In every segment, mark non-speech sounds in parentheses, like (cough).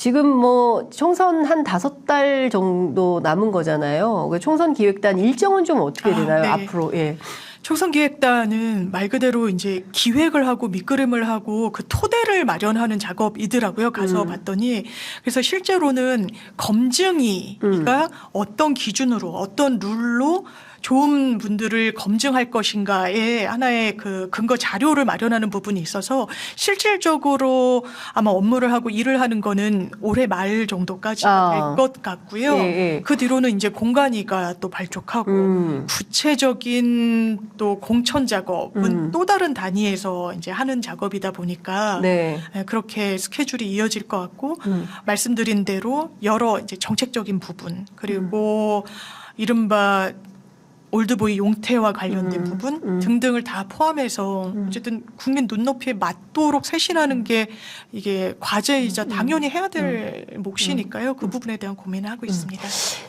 지금 뭐 총선 한 다섯 달 정도 남은 거잖아요. 그 총선 기획단 일정은 좀 어떻게 아, 되나요? 네. 앞으로 예. 총선 기획단은 말 그대로 이제 기획을 하고 밑그림을 하고 그 토대를 마련하는 작업이더라고요. 가서 음. 봤더니 그래서 실제로는 검증이가 음. 어떤 기준으로 어떤 룰로 좋은 분들을 검증할 것인가에 하나의 그 근거 자료를 마련하는 부분이 있어서 실질적으로 아마 업무를 하고 일을 하는 거는 올해 말 정도까지가 아. 될것 같고요. 예, 예. 그 뒤로는 이제 공간위가 또 발족하고 음. 구체적인 또 공천 작업은 음. 또 다른 단위에서 이제 하는 작업이다 보니까 네. 예, 그렇게 스케줄이 이어질 것 같고 음. 말씀드린 대로 여러 이제 정책적인 부분 그리고 음. 이른바 올드보이 용태와 관련된 음, 부분 음. 등등을 다 포함해서 음. 어쨌든 국민 눈높이에 맞도록 쇄신하는 게 이게 과제이자 음. 당연히 해야 될 몫이니까요. 그 부분에 대한 고민을 음. 하고 있습니다.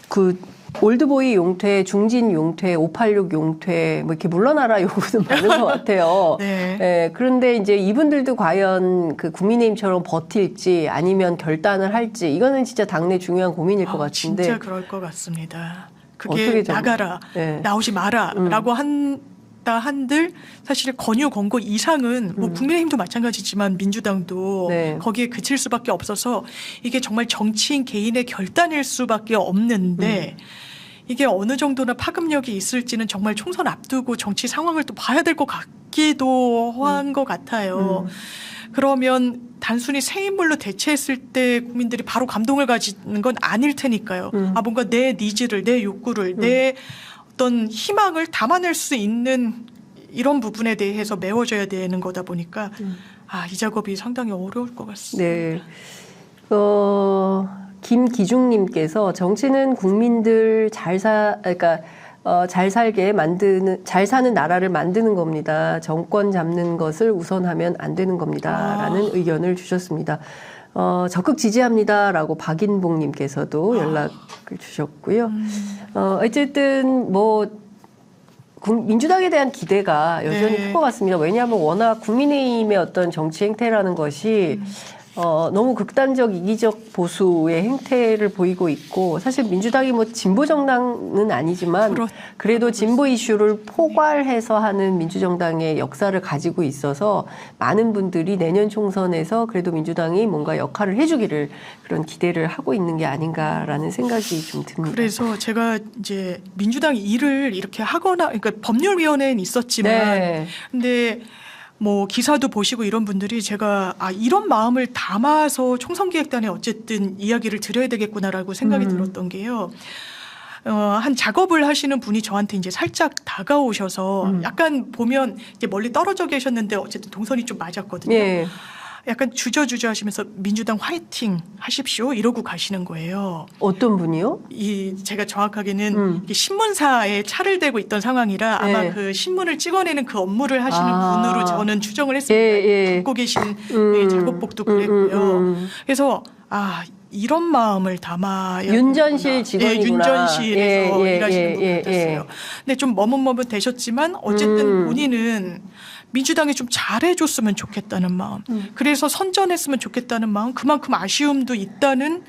그 올드보이 용퇴, 중진 용퇴, 586 용퇴 뭐 이렇게 물러나라 (laughs) 요구는 많은 것 같아요. (laughs) 네. 예, 그런데 이제 이분들도 과연 그 국민의힘처럼 버틸지 아니면 결단을 할지 이거는 진짜 당내 중요한 고민일 것 아, 같은데. 진짜 그럴 것 같습니다. 그게 좀- 나가라, 예. 나오지 음. 마라라고 한다 한들 사실 권유 권고 이상은 뭐 국민의힘도 마찬가지지만 민주당도 음. 네. 거기에 그칠 수밖에 없어서 이게 정말 정치인 개인의 결단일 수밖에 없는데 음. 이게 어느 정도나 파급력이 있을지는 정말 총선 앞두고 정치 상황을 또 봐야 될 것 같기도 한 것 같아요. 음. 그러면 단순히 새 인물로 대체했을 때 국민들이 바로 감동을 가지는 건 아닐 테니까요. 음. 아 뭔가 내 니즈를 내 욕구를 내 어떤 희망을 담아낼 수 있는 이런 부분에 대해서 메워져야 되는 거다 보니까 음. 아이 작업이 상당히 어려울 것 같습니다. 네. 어, 김기중님께서 정치는 국민들 잘 사, 그러니까 어, 잘 살게 만드는, 잘 사는 나라를 만드는 겁니다. 정권 잡는 것을 우선하면 안 되는 겁니다. 아. 라는 의견을 주셨습니다. 어, 적극 지지합니다라고 박인봉님께서도 연락을 주셨고요. 음. 어, 어쨌든 뭐 국- 민주당에 대한 기대가 여전히 네. 클것 같습니다. 왜냐하면 워낙 국민의힘의 어떤 정치 행태라는 것이 어, 너무 극단적 이기적 보수의 행태를 보이고 있고 사실 민주당이 뭐 진보 정당은 아니지만 그래도 진보 이슈를 포괄해서 하는 민주정당의 역사를 가지고 있어서 많은 분들이 내년 총선에서 그래도 민주당이 뭔가 역할을 해주기를 그런 기대를 하고 있는 게 아닌가라는 생각이 좀 듭니다. 그래서 제가 이제 민주당 일을 이렇게 하거나 그러니까 법률위원회는 있었지만 네. 근데 뭐 기사도 보시고 이런 분들이 제가 아 이런 마음을 담아서 총선기획단에 어쨌든 이야기를 드려야 되겠구나라고 생각이 음. 들었던 게요. 어, 한 작업을 하시는 분이 저한테 이제 살짝 다가오셔서 음. 약간 보면 이제 멀리 떨어져 계셨는데 어쨌든 동선이 좀 맞았거든요. 예. 약간 주저주저 하시면서 민주당 화이팅 하십시오 이러고 가시는 거예요. 어떤 분이요? 이 제가 정확하게는 음. 신문사에 차를 대고 있던 상황이라 아마 네. 그 신문을 찍어내는 그 업무를 하시는 아. 분으로 저는 추정을 예, 했습니다. 예. 갖고 계신 음. 예, 작업복도 음, 그랬고요. 음, 음. 그래서 아 이런 마음을 담아야 윤전실 되겠구나. 직원이구나. 예, 윤전실에서 예, 예, 일하시는 예, 분 예, 같았어요. 근데 좀 머뭇머뭇 되셨지만 어쨌든 음. 본인은 민주당이 좀 잘해줬으면 좋겠다는 마음. 음. 그래서 선전했으면 좋겠다는 마음. 그만큼 아쉬움도 있다는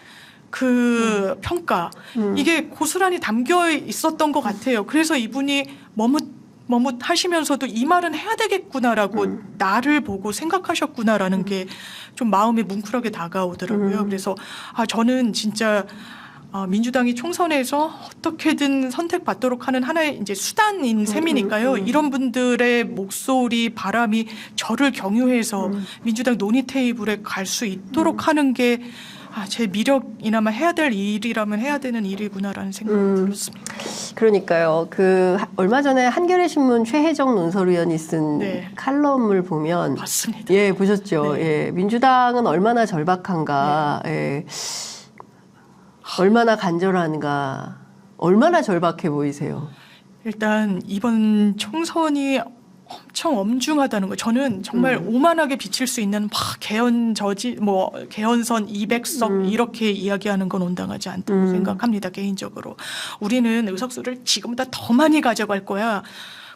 그 평가. 음. 이게 고스란히 담겨 있었던 것 같아요. 그래서 이분이 머뭇 머뭇 하시면서도 이 말은 해야 되겠구나라고 음. 나를 보고 생각하셨구나라는 게 좀 마음에 뭉클하게 다가오더라고요. 음. 그래서 아 저는 진짜 아, 민주당이 총선에서 어떻게든 선택받도록 하는 하나의 이제 수단인 셈이니까요. 음, 음. 이런 분들의 목소리, 바람이 저를 경유해서 음. 민주당 논의 테이블에 갈 수 있도록 하는 게 아, 제 미력이나마 해야 될 일이라면 해야 되는 일이구나라는 생각이 음. 들었습니다. 그러니까요. 그 하- 얼마 전에 한겨레 신문 최혜정 논설위원이 쓴 네. 칼럼을 보면 봤습니다. 예 보셨죠. 네. 예 민주당은 얼마나 절박한가. 예 얼마나 간절한가. 얼마나 절박해 보이세요. 일단 이번 총선이 엄청 엄중하다는 거. 저는 정말 음. 오만하게 비칠 수 있는 막 개헌 저지 뭐 개헌선 200석 음. 이렇게 이야기하는 건 온당하지 않다고 음. 생각합니다 개인적으로. 우리는 의석수를 지금보다 더 많이 가져갈 거야.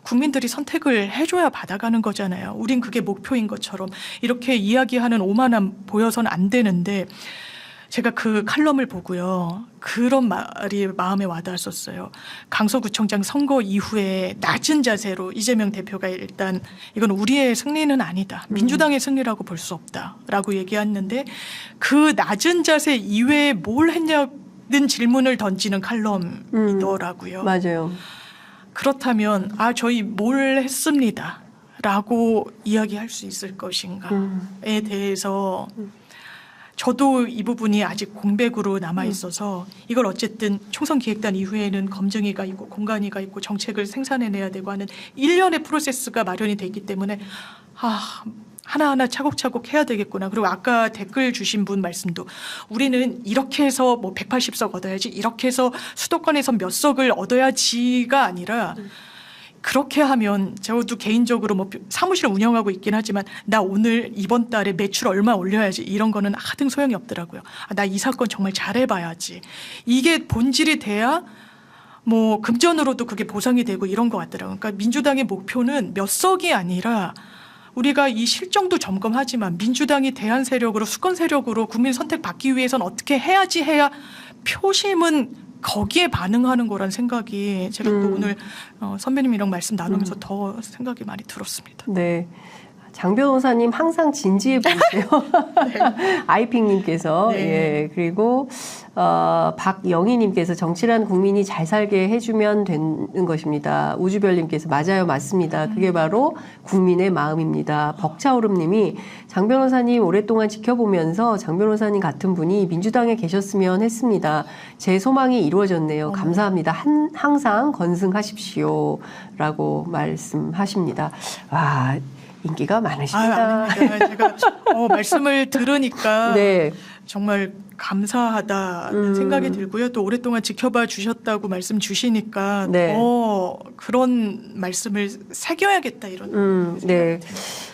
국민들이 선택을 해줘야 받아가는 거잖아요. 우린 그게 목표인 것처럼 이렇게 이야기하는 오만함 보여서는 안 되는데 제가 그 칼럼을 보고요. 그런 말이 마음에 와닿았었어요. 강서구청장 선거 이후에 낮은 자세로 이재명 대표가 일단 이건 우리의 승리는 아니다. 민주당의 승리라고 볼 수 없다라고 얘기했는데 그 낮은 자세 이외에 뭘 했냐는 질문을 던지는 칼럼이더라고요. 맞아요. 그렇다면 아 저희 뭘 했습니다. 라고 이야기할 수 있을 것인가에 음. 대해서 저도 이 부분이 아직 공백으로 남아 있어서 이걸 어쨌든 총선 기획단 이후에는 검증이가 있고 공간이가 있고 정책을 생산해내야 되고 하는 일련의 프로세스가 마련이 돼 있기 때문에 아 하나하나 차곡차곡 해야 되겠구나. 그리고 아까 댓글 주신 분 말씀도 우리는 이렇게 해서 뭐 180석 얻어야지 이렇게 해서 수도권에서 몇 석을 얻어야지가 아니라 그렇게 하면 저도 개인적으로 뭐 사무실을 운영하고 있긴 하지만 나 오늘 이번 달에 매출 얼마 올려야지 이런 거는 하등 소용이 없더라고요. 아, 나이 사건 정말 잘해봐야지. 이게 본질이 돼야 뭐 금전으로도 그게 보상이 되고 이런 것 같더라고요. 그러니까 민주당의 목표는 몇 석이 아니라 우리가 이 실정도 점검하지만 민주당이 대한 세력으로 수권 세력으로 국민 선택 받기 위해서는 어떻게 해야지 해야 표심은 거기에 반응하는 거란 생각이 제가 또 음. 오늘 어, 선배님이랑 말씀 나누면서 더 생각이 많이 들었습니다. 네. 장 변호사님 항상 진지해 보이세요. (laughs) 아이핑님께서 네. 예 그리고 어, 박영희님께서 정치란 국민이 잘 살게 해주면 되는 것입니다. 우주별님께서 맞아요, 맞습니다. 그게 바로 국민의 마음입니다. 벅차오름님이 장 변호사님 오랫동안 지켜보면서 장 변호사님 같은 분이 민주당에 계셨으면 했습니다. 제 소망이 이루어졌네요. 감사합니다. 한, 항상 건승하십시오.라고 말씀하십니다. 와 인기가 아, 많으십니다. 아닙니다. (laughs) 제가 어, 말씀을 들으니까 네. 정말 감사하다는 음. 생각이 들고요. 또 오랫동안 지켜봐 주셨다고 말씀 주시니까 네. 더 그런 말씀을 새겨야겠다 이런. 음, 네.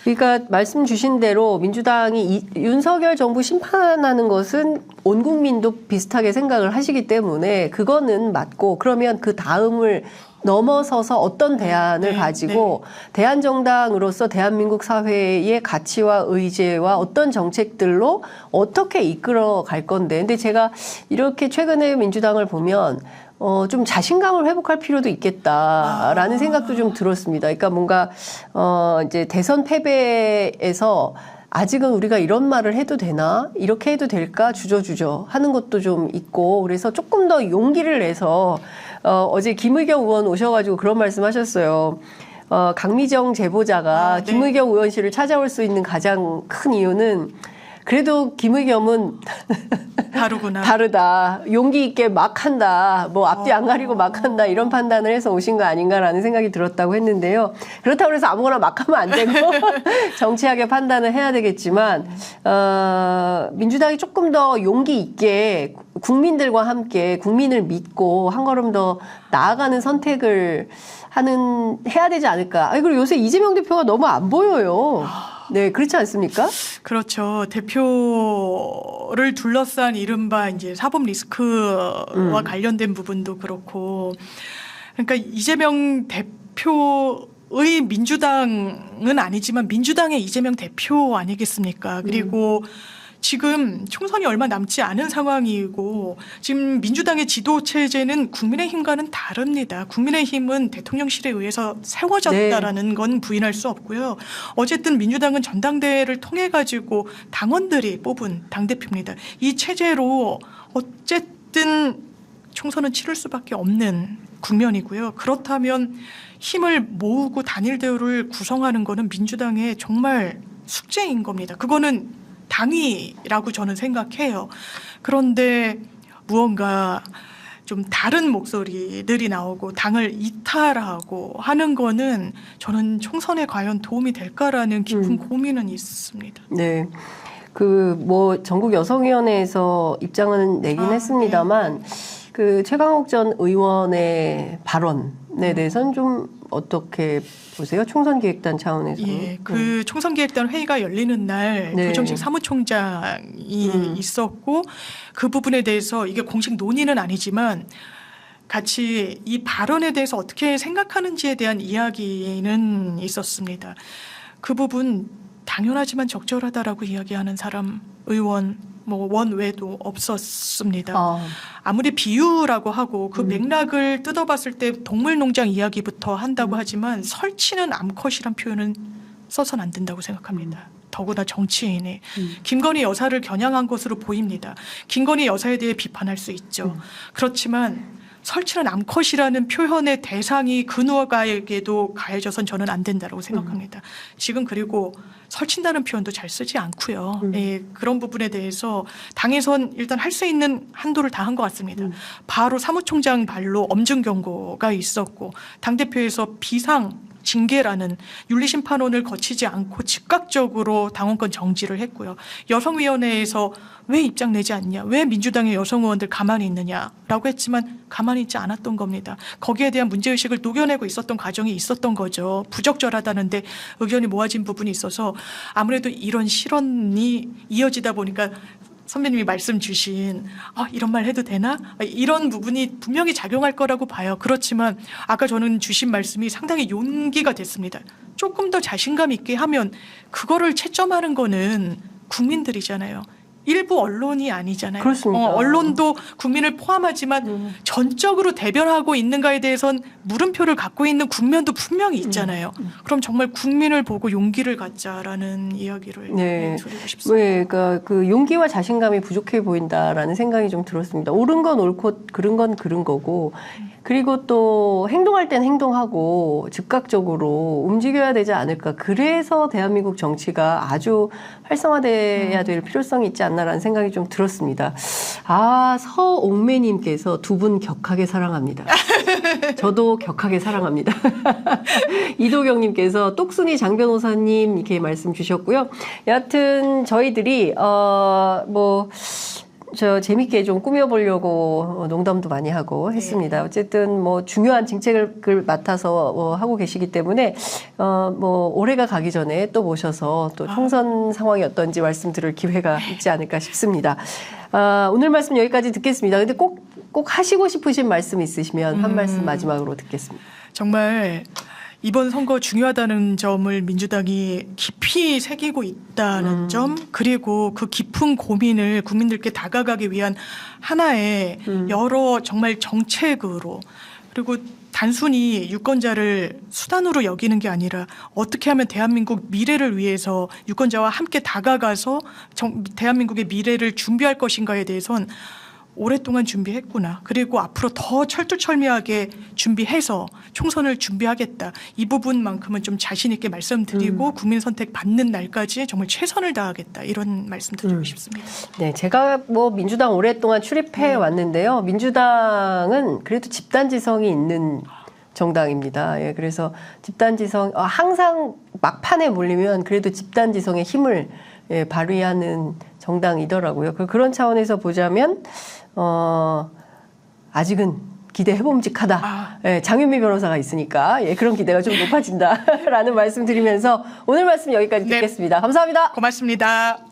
그러니까 말씀 주신 대로 민주당이 이, 윤석열 정부 심판하는 것은 온 국민도 비슷하게 생각을 하시기 때문에 그거는 맞고 그러면 그 다음을 넘어서서 어떤 대안을 네, 가지고 대한정당으로서 대한민국 사회의 가치와 의제와 어떤 정책들로 어떻게 이끌어 갈 건데. 근데 제가 이렇게 최근에 민주당을 보면 어, 좀 자신감을 회복할 필요도 있겠다라는 아. 생각도 좀 들었습니다. 그러니까 뭔가, 어, 이제 대선 패배에서 아직은 우리가 이런 말을 해도 되나? 이렇게 해도 될까? 주저주저 하는 것도 좀 있고, 그래서 조금 더 용기를 내서, 어, 어제 김의겸 의원 오셔가지고 그런 말씀 하셨어요. 어, 강미정 제보자가 아, 네. 김의겸 의원실을 찾아올 수 있는 가장 큰 이유는 그래도 김의겸은 다르구나. (laughs) 다르다. 용기 있게 막 한다. 뭐 앞뒤 안 가리고 막 한다. 이런 판단을 해서 오신 거 아닌가라는 생각이 들었다고 했는데요. 그렇다고 해서 아무거나 막 하면 안 되고 (laughs) 정치하게 판단을 해야 되겠지만 어, 민주당이 조금 더 용기 있게 국민들과 함께 국민을 믿고 한 걸음 더 나아가는 선택을 하는 해야 되지 않을까. 아니 그리고 요새 이재명 대표가 너무 안 보여요. 네, 그렇지 않습니까? 그렇죠. 대표를 둘러싼 이른바 이제 사법 리스크와 음. 관련된 부분도 그렇고, 그러니까 이재명 대표 의 민주당은 아니지만 민주당의 이재명 대표 아니겠습니까? 그리고 지금 총선이 얼마 남지 않은 상황이고 지금 민주당의 지도 체제는 국민의힘과는 다릅니다. 국민의힘은 대통령실에 의해서 세워졌다라는 건 부인할 수 없고요. 어쨌든 민주당은 전당대회를 통해 가지고 당원들이 뽑은 당 대표입니다. 이 체제로 어쨌든 총선은 치를 수밖에 없는 국면이고요. 그렇다면 힘을 모으고 단일 대우를 구성하는 거는 민주당의 정말 숙제인 겁니다. 그거는 당위라고 저는 생각해요. 그런데 무언가 좀 다른 목소리들이 나오고 당을 이탈하고 하는 거는 저는 총선에 과연 도움이 될까라는 깊은 고민은 있습니다. 네. 그 뭐 전국 여성위원회에서 입장은 내긴 아, 했습니다만 그 최강욱 전 의원의 발언에 대해서는 좀 어떻게 보세요? 총선 기획단 차원에서. 예, 그 총선 기획단 회의가 열리는 날 네. 조정식 사무총장이 음. 있었고 그 부분에 대해서 이게 공식 논의는 아니지만 같이 이 발언에 대해서 어떻게 생각하는지에 대한 이야기는 있었습니다. 그 부분 당연하지만 적절하다라고 이야기하는 사람 의원 뭐 원외도 없었습니다. 아, 아무리 비유라고 하고 그 음. 맥락을 뜯어봤을 때 동물농장 이야기부터 음. 한다고 하지만 설치는 암컷이란 표현은 써선 안 된다고 생각합니다. 더구나 정치인이 음. 김건희 여사를 겨냥한 것으로 보입니다. 김건희 여사에 대해 비판할 수 있죠. 음. 그렇지만 설치는 암컷이라는 표현의 대상이 그 누가에게도 가해져선 저는 안 된다고 생각합니다. 지금 그리고 설친다는 표현도 잘 쓰지 않고요. 음. 예, 그런 부분에 대해서 당에선 일단 할 수 있는 한도를 다 한 것 같습니다. 음. 바로 사무총장 발로 엄중 경고가 있었고 당 대표에서 비상 징계라는 윤리심판원을 거치지 않고 즉각적으로 당원권 정지를 했고요. 여성위원회에서 왜 입장 내지 않냐, 왜 민주당의 여성 의원들 가만히 있느냐라고 했지만 가만히 있지 않았던 겁니다. 거기에 대한 문제의식을 녹여내고 있었던 과정이 있었던 거죠. 부적절하다는데 의견이 모아진 부분이 있어서 아무래도 이런 실언이 이어지다 보니까 선배님이 말씀 주신 아, 이런 말 해도 되나? 아, 이런 부분이 분명히 작용할 거라고 봐요. 그렇지만 아까 저는 주신 말씀이 상당히 용기가 됐습니다. 조금 더 자신감 있게 하면 그거를 채점하는 거는 국민들이잖아요. 일부 언론이 아니잖아요. 그렇습니다. 어, 언론도 국민을 포함하지만 음. 전적으로 대변하고 있는가에 대해선 물음표를 갖고 있는 국면도 분명히 있잖아요. 음. 그럼 정말 국민을 보고 용기를 갖자라는 이야기를 네. 네, 드리고 싶습니다. 네, 그러니까 그 용기와 자신감이 부족해 보인다라는 생각이 좀 들었습니다. 옳은 건 옳고 그른 건 그른 거고 그리고 또 행동할 땐 행동하고 즉각적으로 움직여야 되지 않을까. 그래서 대한민국 정치가 아주 활성화돼야 될 필요성이 있지 않나 라는 생각이 좀 들었습니다. 아, 서옥매님께서 두 분 격하게 사랑합니다. (laughs) 저도 격하게 사랑합니다. (laughs) 이도경님께서 똑순이 장 변호사님 이렇게 말씀 주셨고요. 여하튼 저희들이 어 뭐 저 재밌게 좀 꾸며보려고 농담도 많이 하고 했습니다. 어쨌든 뭐 중요한 정책을 그 맡아서 어, 하고 계시기 때문에 어 뭐 올해가 가기 전에 또 모셔서 또 총선 상황이 어떤지 말씀드릴 기회가 있지 않을까 싶습니다. 아, 오늘 말씀 여기까지 듣겠습니다. 근데 꼭 꼭 하시고 싶으신 말씀 있으시면 한 말씀 마지막으로 듣겠습니다. 정말 이번 선거 중요하다는 점을 민주당이 깊이 새기고 있다는 음. 점 그리고 그 깊은 고민을 국민들께 다가가기 위한 하나의 음. 여러 정말 정책으로 그리고 단순히 유권자를 수단으로 여기는 게 아니라 어떻게 하면 대한민국 미래를 위해서 유권자와 함께 다가가서 정- 대한민국의 미래를 준비할 것인가에 대해선 오랫동안 준비했구나. 그리고 앞으로 더 철두철미하게 준비해서 총선을 준비하겠다. 이 부분만큼은 좀 자신 있게 말씀드리고 국민 선택 받는 날까지 정말 최선을 다하겠다. 이런 말씀 드리고 음. 싶습니다. 네, 제가 뭐 민주당 오랫동안 출입해 왔는데요. 민주당은 그래도 집단 지성이 있는 정당입니다. 예, 그래서 집단지성 어, 항상 막판에 몰리면 그래도 집단지성의 힘을 예, 발휘하는 정당이더라고요. 그 그런 차원에서 보자면 어, 아직은 기대해봄직하다. 아. 예, 장윤미 변호사가 있으니까 예, 그런 기대가 좀 높아진다라는 (laughs) 말씀 드리면서 오늘 말씀 여기까지 네. 듣겠습니다. 감사합니다. 고맙습니다.